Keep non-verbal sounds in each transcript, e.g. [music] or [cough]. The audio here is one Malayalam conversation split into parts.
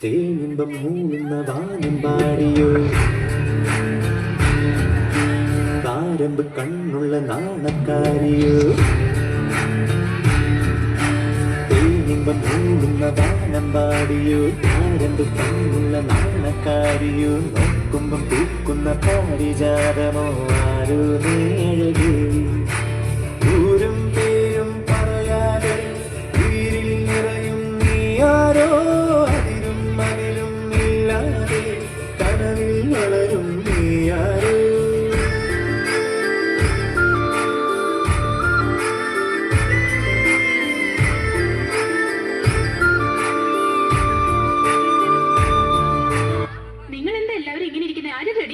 തേനിമ്പം മൂളുന്ന വാനം പാടിയോ താരമ്പ് കണ്ണുള്ള നാണക്കാരിയോ തേനിമ്പം മൂളുന്ന വാനമ്പാടിയോ താരമ്പ് കണ്ണുള്ള നാണക്കാരിയോ. നോക്കുമ്പം പൂക്കുന്ന പാരിജാതമോ ആരോ നീ ഊരും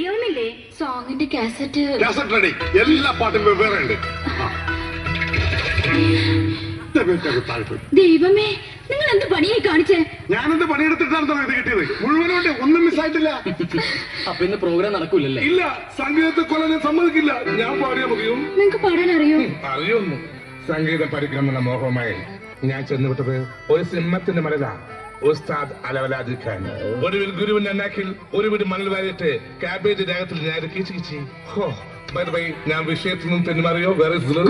റെഡിയാവുന്നില്ലേ സോങ്ങിന്റെ കാസറ്റ് കാസറ്റ് റെഡി എല്ലാ പാട്ടും വെവ്വേറെ ഉണ്ട്. [laughs] ദൈവമേ നിങ്ങൾ എന്ത് പണിയെ കാണിച്ചേ? ഞാനെന്ത് പണിയെടുത്തിട്ടാണ് ഇത് കിട്ടിയത്? മുഴുവനോട്ട് ഒന്നും മിസ്സായിട്ടില്ല. [laughs] അപ്പൊ ഇന്ന് പ്രോഗ്രാം നടക്കൂലല്ലേ? ഇല്ല. സംഗീതത്തെ കൊല്ലാൻ ഞാൻ സമ്മതിക്കില്ല. ഞാൻ പാടിയാ മതിയോ? നിങ്ങൾക്ക് പാടാൻ അറിയോ? അറിയുന്നു. സംഗീത പരിക്രമണ മോഹമായി ഞാൻ ചെന്നുവിട്ടത് ഒരു സിംഹത്തിന്റെ മലത ഉസ്താദ് അലവലാദി ഖാൻ. ഒരു വീട് ഗുരുവിന്റെ നാക്കിൽ ഒരു വീട് മണൽ വാരിയിട്ട് കാബേജ് രാഗത്തിൽ ഞാൻ കിച്ചു കിച്ചി. ഹോ ബൈ ബൈ ഞാൻ വിഷയത്തിൽ നിന്നും തെന്നുമാറിയോ വേറെ അന്നത്തെ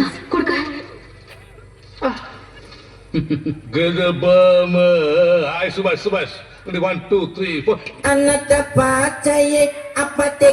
പാച്ചയെ Subhash Subhash. One two three four Anata pacaye apa te